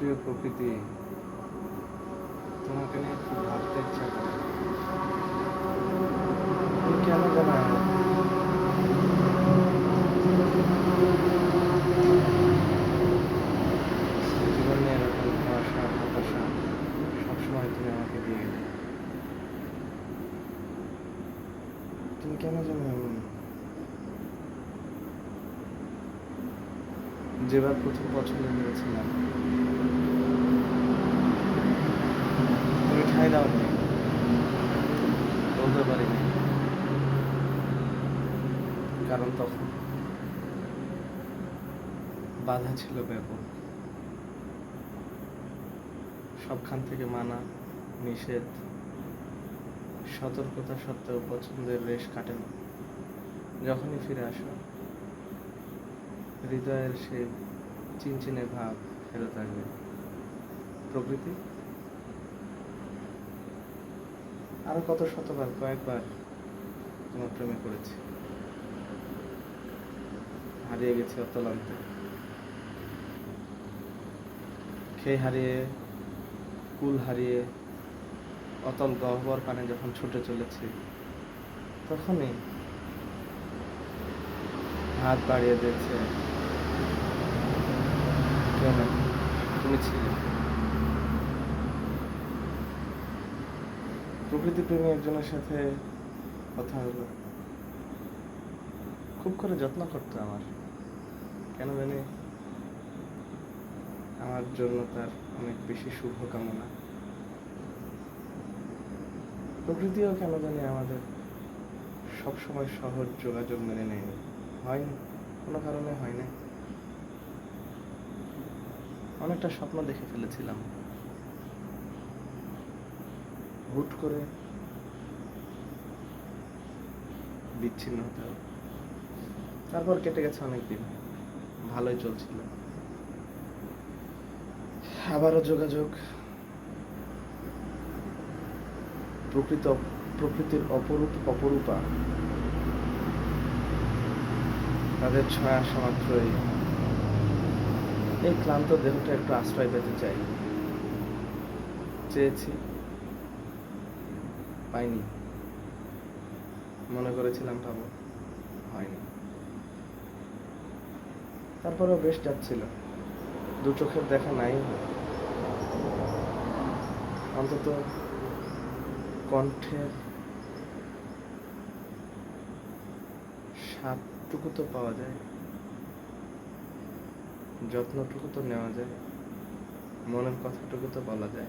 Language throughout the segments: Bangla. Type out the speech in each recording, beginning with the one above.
প্রিয় প্রকৃতি, তোমাকে নিয়ে খুব ভাবতে ইচ্ছা করে। কেন সবসময় তুমি আমাকে দিয়ে তুমি কেন জানো? যেবার প্রথম পছন্দ বলতে পারিনি কারণ তখন বাধা ছিল ব্যাপক। সবখান থেকে মানা, নিষেধ, সতর্কতা সত্ত্বেও পছন্দের রেশ কাটে না। যখনই ফিরে আসো, হৃদয়ের সে চিনচিনে ভাব ফেরত আসবে। প্রকৃতি আরও কত শতবার কয়েকবার তোমার প্রেমে হারিয়ে গেছি অতলান্তে। খেয়ে হারিয়ে, কুল হারিয়ে, অতল গহ্বর পানে যখন ছুটে চলেছি, তখনই হাত বাড়িয়ে দিয়েছে তুমি ছিলে। প্রকৃতি প্রেমী একজনের সাথে কথা হলো। খুব করে যত্ন করতো আমার। কেন জানি আমার জন্য তার অনেক বেশি শুভকামনা। প্রকৃতিও কেন জানি আমাদের সবসময় সহজ যোগাযোগ মেনে নেয়নি। হয়নি কোনো কারণে হয়নি অনেকটা স্বপ্ন দেখে ফেলেছিলাম। হুট করে বিচ্ছিন্ন হতে হবে। তারপর কেটে গেছে অনেক দিন ভালোই চলছিল। আবারও যোগাযোগ। প্রকৃত, প্রকৃতির অপরূপ, অপরূপা। তাদের ছয়া আসা মাত্রই এই ক্লান্ত দেহটা একটু আশ্রয় পেতে চাই। চেয়েছি। পাইনি। মনে করেছিলাম পাবো। হয়নি। তারপরেও বেশ যাচ্ছিল। দু চোখের দেখা নাই। অন্তত কণ্ঠের স্বাদটুকু তো পাওয়া যায়। যত্নটুকু তো নেওয়া যায়। মনের কথাটুকু তো বলা যায়।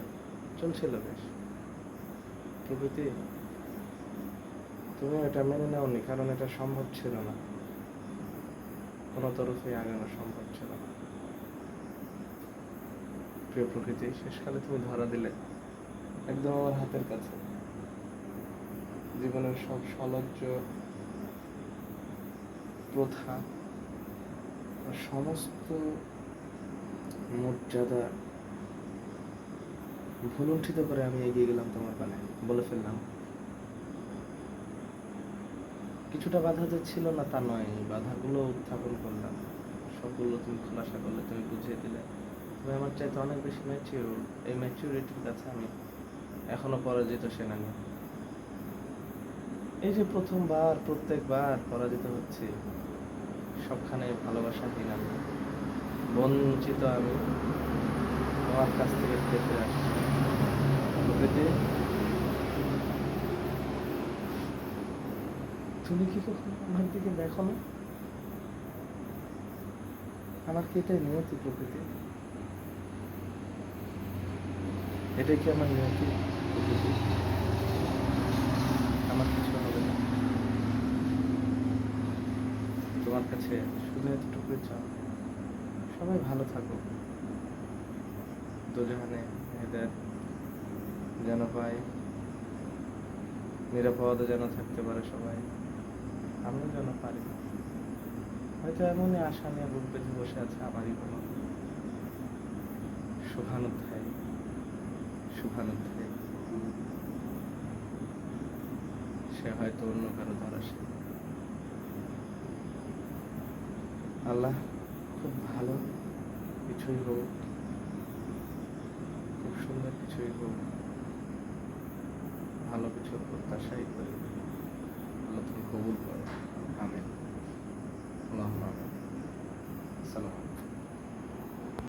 চলছিল বেশ। প্রকৃতি, তুমি এটা মেনে নাওনি, কারণ এটা সম্ভব ছিল না। কোনো তরফে আগানো সম্ভব ছিল না। প্রিয় প্রকৃতি, শেষকালে তুমি ধরা দিলে একদম আমার হাতের কাছে। জীবনের সব সলজ্জ, প্রথা সমস্ত মর্যাদা ভুলুণ্ঠিত করে আমি এগিয়ে গেলাম তোমার পানে। বলে ফেললাম। কিছুটা বাধা যে ছিল না তা নয় বাধাগুলো উত্থাপন করলাম। সবগুলো তুমি খোলাসা করলে, তুমি বুঝিয়ে দিলে। তুমি আমার চাইতে অনেক বেশি ম্যাচিউর এই ম্যাচিউরিটির কাছে আমি এখনও পরাজিত সেনানি। এই যে প্রথমবার, প্রত্যেকবার পরাজিত হচ্ছে, সবখানে ভালোবাসা দিলাম। বঞ্চিত আমি, তোমার কাছ থেকে ফিরে আসছি। প্রকৃতি তুমি কি আমার দিকে দেখো না? আমার কি এটাই নিয়তি প্রকৃতি? এটাই কি আমার নিয়তি প্রকৃতি? আমার কিছু হবে না। তোমার কাছে শুধু এতটুকুই চাও? সবাই ভালো থাকো। দুজনে এদের যেন পাই। নিরাপদ যেন থাকতে পারে সবাই। আমিও যেন পারি। হয়তো এমনই আশা নিয়ে বুক বেঁধে বসে আছে আমারই কোনো শুভানুধ্যায় শুভানুধ্যায়। সে হয়তো অন্য কারও সে। আল্লাহ খুব ভালো কিছুই হোক, খুব সুন্দর কিছুই হোক। ভালো কিছু প্রত্যাশাই করি। আল্লাহ তুমি কবুল করো। আমি আল্লাহ আমেন। সালাম